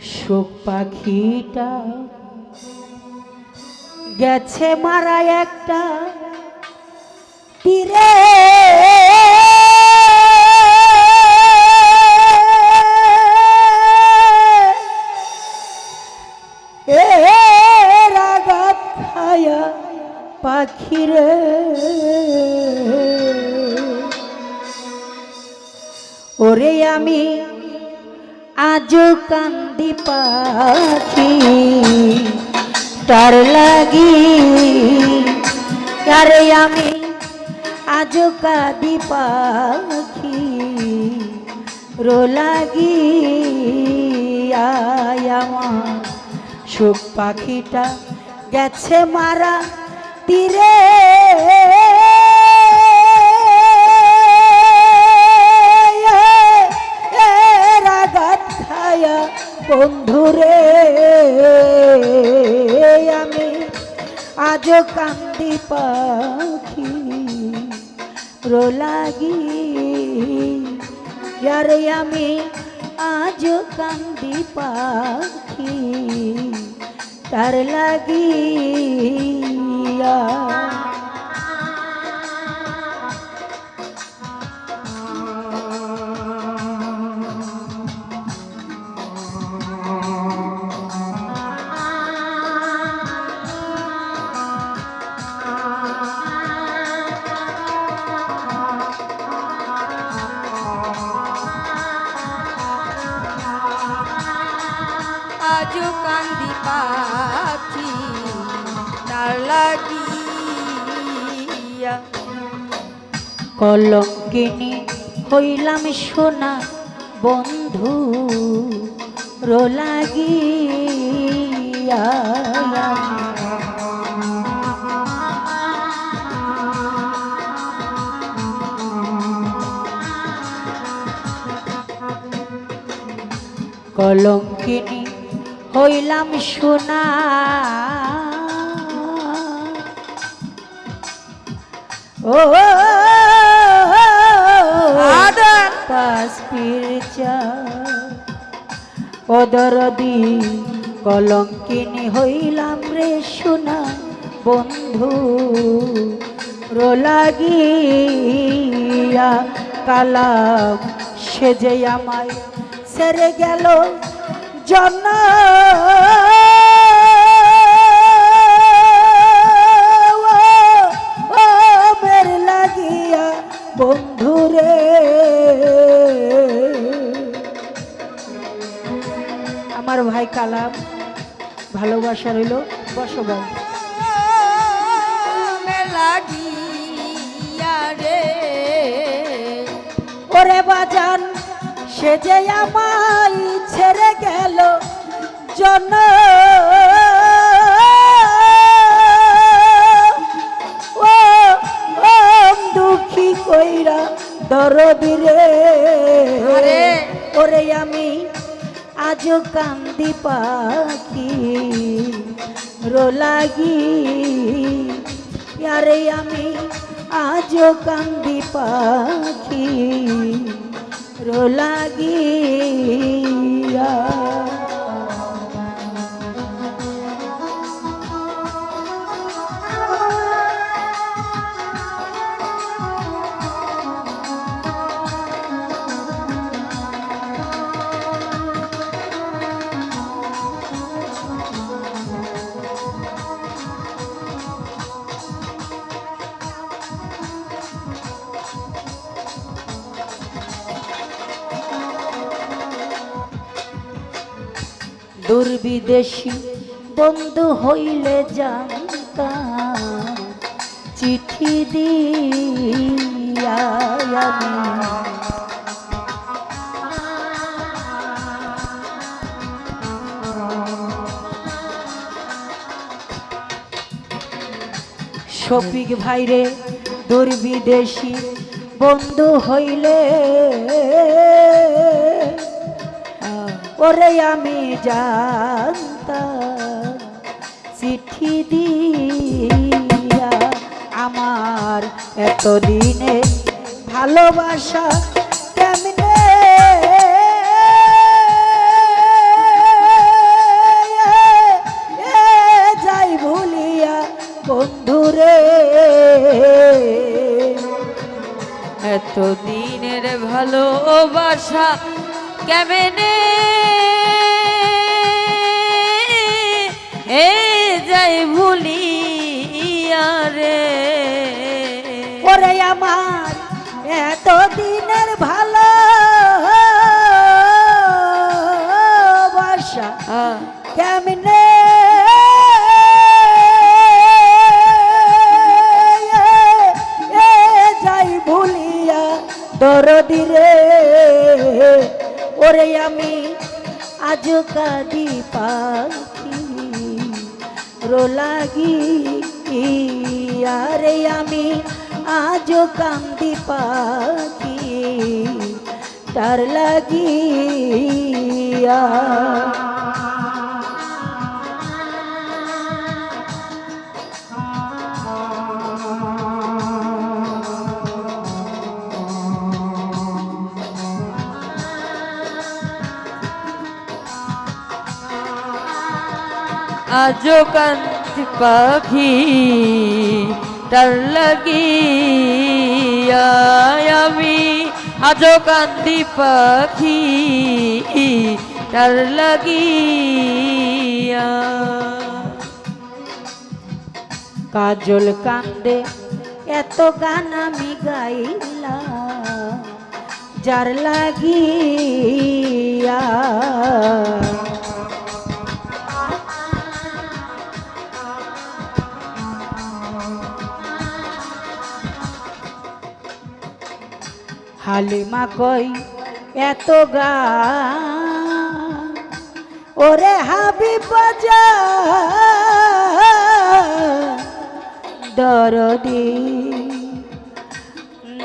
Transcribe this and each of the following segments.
শোক পাখিটা গেছে মারা একটা তীরে। পাখিরে ওরে আমি আজও কান্দি পাখি। তার লাগি, আরে আমি আজও কাঁদি পাখি। রো লাগি, আয় আমার সুখ পাখিটা গেছে মারা তীরে। কান্দি পাখি রোলাগি ইয়ারে আমি আজ কান্দি পাখি তার লাগিয়া লাগিয়া। কলঙ্কিনী হইলাম সোনা বন্ধু রোলাগিয়া কলঙ্কিনী হইলাম সোনা ও ফিরচা অদরদি কলঙ্কিনী হইলাম রে সোনা বন্ধু রোলাগিয়া কালাম সেজে আমায় সেরে গেল জন ভাই কালাম ভালোবাসা রইল বসো ভাই মে লাগিয়া রে। ওরে বাজান সে যে আমায় ছেড়ে গেল জন ও ও দুঃখী কইরা দরদিরে। ওরে আমি আজও কান্দি পাখি রোলাগি। আরে আমি আজও কান্দি পাখি রোলাগিয়া দুর্বিদেশী বন্ধু হইলে জানতাম চিঠি দিয়া শফিক ভাইরে দুর্বিদেশী বন্ধু হইলে ওরে আমি জানতাম, চিঠি দিয়া আমার এতদিনে ভালোবাসা কেমনে? যাই ভুলিয়া বন্ধুরে এতদিনের ভালোবাসা কেমনে? এ যাই ভুলিয়া রে। ওরে আমার এত দিনের ভালো আহ, কেমনে যাই ভুলিয়া দরদি রে। ওরে আমি আজ কাদি পাখি রোলাগি আরে আমি আজ কান্দি পাখি। তার লাগিয়া আজো কান্তি পাখি তার লাগিয়া আমি। আজো কান্তি পাখি তার লাগিয়া। কাজল কান্দে, এত গান আমি গাইলাম, যার লাগিয়া হালিমা কই, এত গান ওরে হাবি বাজা দরদি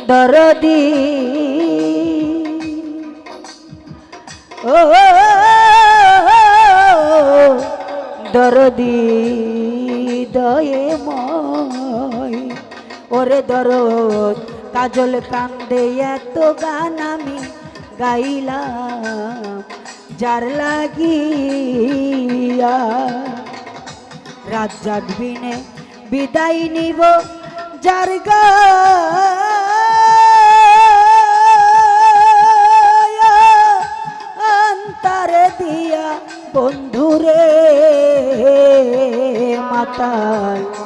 দরদি। ও, দরদি, দয়ে ময় ওরে দরদ কাজল কান্দে এত গান আমি গাইলাম, যার লাগিয়া রাত জাগবিনে বিদায় নিব, যার অন্তরে দিয়া বন্ধুরে মাতায়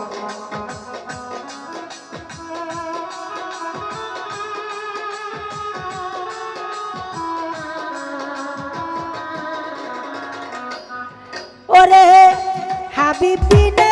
হাবিব